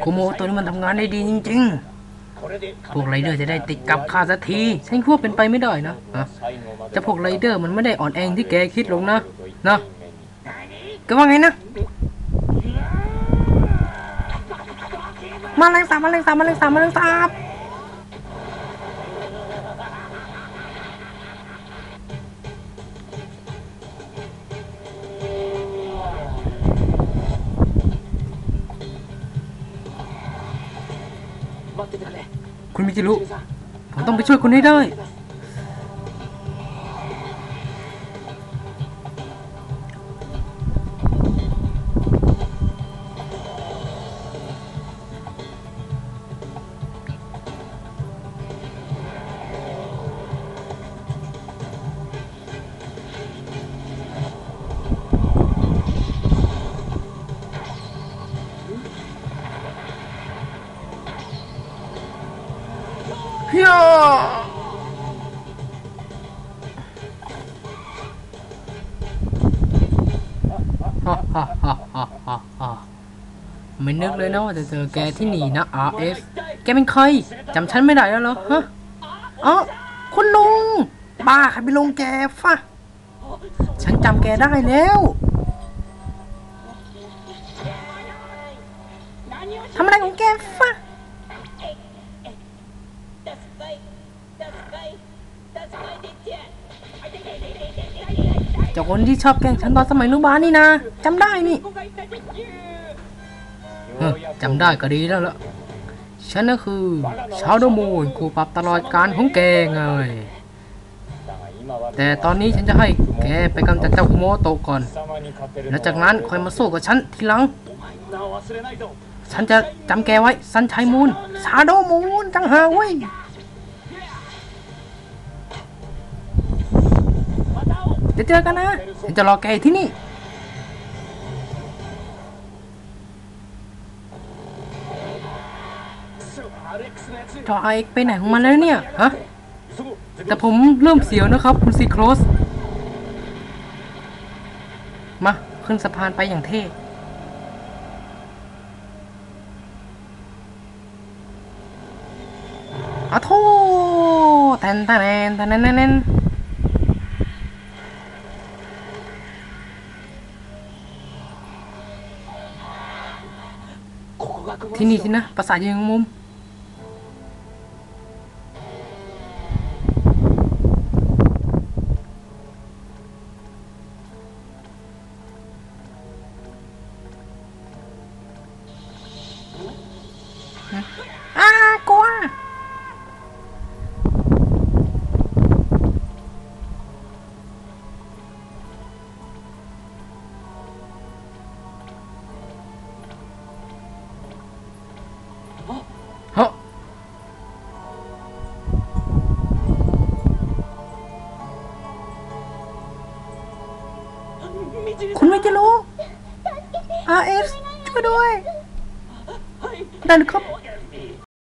โคโมตัวนี้มันทำงานได้ดีจริง ๆ พวกไรเดอร์จะได้ติดกับข้าสักที ฉันคว่าเป็นไปไม่ได้นะอะจะพวกไรเดอร์มันไม่ได้อ่อนแอที่แกคิดหรอกนะ นะก็ว่าไงนะ มาแรงสาบมาแรงสาบมาแรงสาบมาแรงสาบ คุณมิจิรุผมต้องไปช่วยคุณให้ได้ ย่าไม่นึกเลยนะว่าจะเจอแกที่นี่นะ RS แกเป็นใครจำฉันไม่ได้แล้วเหรอฮะอ๋อคุณลุงบ้าใครไปลงแกฟะฉันจำแกได้แล้วทำอะไรของแกฟะ เจ้าคนที่ชอบแกล้งฉันตอนสมัยอนุบาลนี่นะจำได้นี่เออจำได้ก็ดีแล้วล่ะฉันก็คือชาวโดมูนครูปรับตลอดการของแกไงแต่ตอนนี้ฉันจะให้แกไปกำจัดเจ้าคุโมโตก่อน แล้วจากนั้นค่อยมาสู้กับฉันทีหลัง ฉันจะจำแกไว้สันชัยมูนชาโดมูนจังหาเว้ย เดี๋ยวเจอกันนะฉันจะรอแกที่นี่ จอไอไปไหนของมันแล้วเนี่ย ฮะ แต่ผมเริ่มเสียวนะครับ คุณซีโครส มา ขึ้นสะพานไปอย่างเท่อะโทแทนแทนแทนแทนแทน ที่นี่สินะ ภาษายังมุมอ คุณไม่จะรู้ RS ช่วยด้วยได้เลยครับ